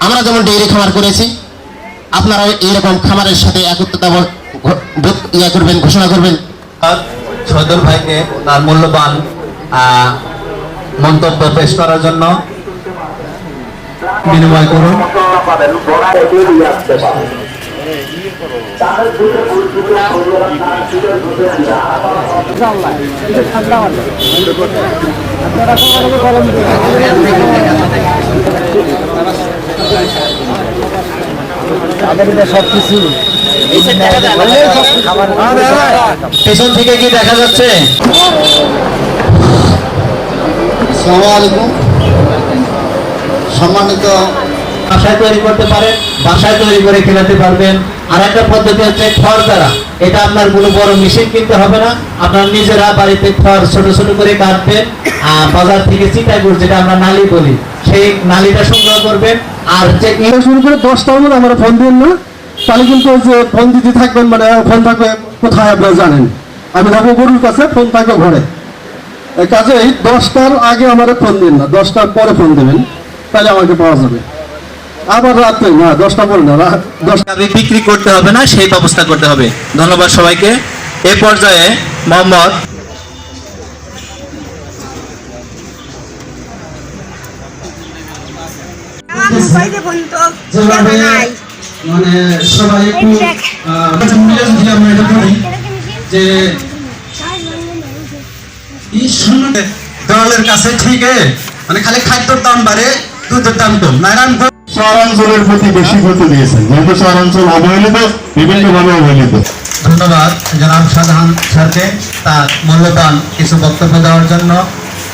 আমরা যেমন ডেইরি খামার করেছি আপনারা এইরকম খামারের সাথে একত্রতা ইয়া করবেন ঘোষণা করবেন। আর সদর ভাইকে তার মূল্যবান আহ, মন্তব্য পেশ করার জন্য বিনিময় করুন। পেছন থেকে কি দেখা যাচ্ছে? সম্মানিত বাসায় তৈরি করতে পারেন, বাসায় তৈরি করে খেলাতে পারবেন। আর একটা পদ্ধতি হচ্ছে খড় দ্বারা। এটা আপনার কোনো বড় মেশিন কিনতে হবে না। আপনার নিজেরা বাড়িতে খড় ছোট ছোট করে কাটবেন। বাজার থেকে চিটাই যেটা আমরা নালি বলি, সেই নালিটা সংগ্রহ করবেন। আর যে শুরু করে দশটার মধ্যে আমরা ফোন দিন না? তাহলে কিন্তু যে ফোন দিতে থাকবেন মানে ফোন থাকবে কোথায় আপনারা জানেন? আমি থাকব গরুর কাছে, ফোন থাকবে ঘরে। কাজেই দশটার আগে আমাদের ফোন দিন না, দশটার পরে ফোন দেবেন। তাহলে আমাকে পাওয়া যাবে। আবার রাত্রে না দশটা পরে না দশটা বিক্রি করতে হবে না সেই ব্যবস্থা করতে হবে। ধন্যবাদ সবাইকে। এ পর্যায়ে মোহাম্মদ মানে সবাই একটু যদি আমরা এটা করি যে এই শূন্য দলের কাছে ঠিক মানে খালি খাদ্যর দাম বাড়ে দুধের দাম কম নারায়ণ শহরাঞ্চলের প্রতি বেশি গুরুত্ব দিয়েছেন। যেহেতু শহরাঞ্চল অবহেলিত বিভিন্নভাবে অবহেলিত। ধন্যবাদ জনাব শাহজাহান স্যারকে তার মূল্যবান কিছু বক্তব্য দেওয়ার জন্য।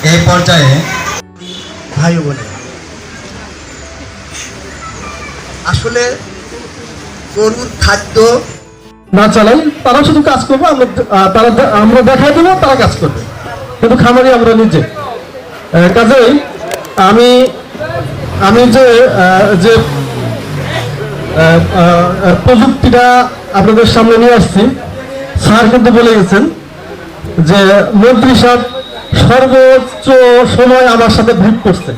এই পর্যায়ে ভাই বলে আসলে গরুর খাদ্য না চালাই তারা শুধু কাজ করবে আমরা তারা আমরা দেখাই দেবো তারা কাজ করবে। কিন্তু খামারি আমরা নিজে। আহ, কাজেই আমি আমি যে যে প্রযুক্তিটা আপনাদের সামনে নিয়ে আসছি, স্যার কিন্তু বলে গেছেন যে, মন্ত্রী সাহেব সর্বোচ্চ সময় আমার সাথে ভিড় করছে।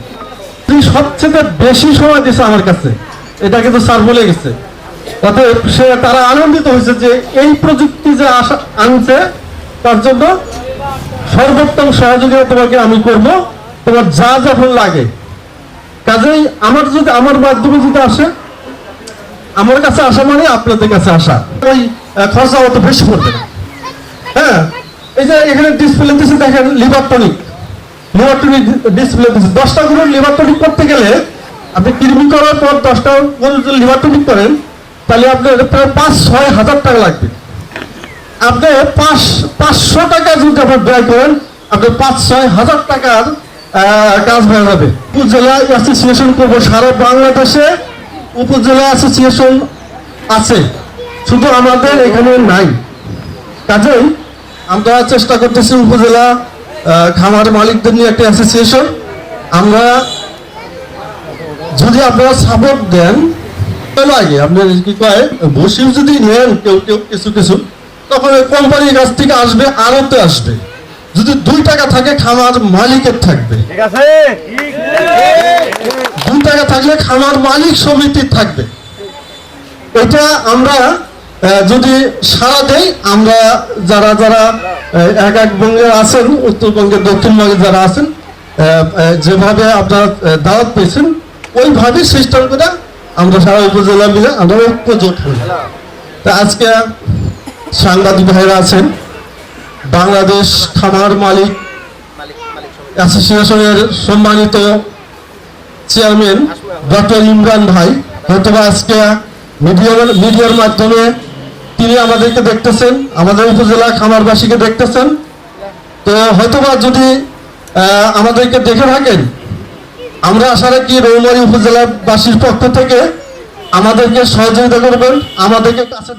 তিনি সবচেয়ে বেশি সময় দিয়েছে আমার কাছে, এটা কিন্তু স্যার বলে গেছে। অতএব সে তারা আনন্দিত হয়েছে যে এই প্রযুক্তি যে আসা, আনছে, তার জন্য সর্বোত্তম সহযোগিতা তোমাকে আমি করব, তোমার যা যখন লাগে। কাজেই আমার যদি আমার মাধ্যমে যদি আসে, আমার কাছে আসা মানে আপনাদের কাছে আসা। ওই খরচা অত বেশি পড়বে হ্যাঁ এই যে এখানে ডিসপ্লে দিচ্ছে দেখেন liver tonic liver tonic display দিচ্ছে দশটা গরুর লিভার টনিক করতে গেলে আপনি কৃমি করার পর দশটা গরুর যদি লিভার টনিক করেন, তাহলে আপনার প্রায় পাঁচ, ছয় হাজার টাকা লাগবে। আপনি পাঁচ, পাঁচশো টাকা যদি আপনার ব্যয় করেন আপনি পাঁচ, ছয় হাজার টাকার কাজ হয়ে যাবে। উপজেলা অ্যাসোসিয়েশন করব সারা বাংলাদেশে। উপজেলা অ্যাসোসিয়েশন আছে। শুধু আমাদের এখানে নাই। কাজেই আমরা চেষ্টা করতেছি উপজেলা খামার মালিকদের নিয়ে একটা অ্যাসোসিয়েশন আমরা যদি আপনারা সাপোর্ট দেন আগে আপনার কি কয় বসিও যদি নেন কেউ কেউ কিছু কিছু, তখন কোম্পানির কাছ থেকে আসবে, আড়তে আসবে। যদি দুই টাকা থাকে খামার মালিকের থাকবে। দুই টাকা থাকলে খামার মালিক সমিতির থাকবে। এটা আমরা যদি সারা দেই আমরা যারা যারা এক এক বঙ্গে আছেন উত্তরবঙ্গের দক্ষিণবঙ্গে যারা আছেন যেভাবে আপনারা দাওয়াত পেয়েছেন ওইভাবে সিস্টেম করে আমরা সারা উপজেলা মিলে আমরা ঐক্য জোট হই। তা আজকে সাংবাদিক ভাইরা আছেন বাংলাদেশ খামার মালিক, অ্যাসোসিয়েশনের সম্মানিত চেয়ারম্যান ডক্টর ইমরান ভাই। হয়তোবা আজকে মিডিয়ার মিডিয়ার মাধ্যমে তিনি আমাদেরকে দেখতেছেন, আমাদের উপজেলা খামারবাসীকে দেখতেছেন। তো হয়তোবা যদি আমাদেরকে দেখে থাকেন, আমরা আশা রাখি রৌমারী উপজেলাবাসীর পক্ষ থেকে আমাদেরকে সহযোগিতা করবেন, আমাদেরকে কাছে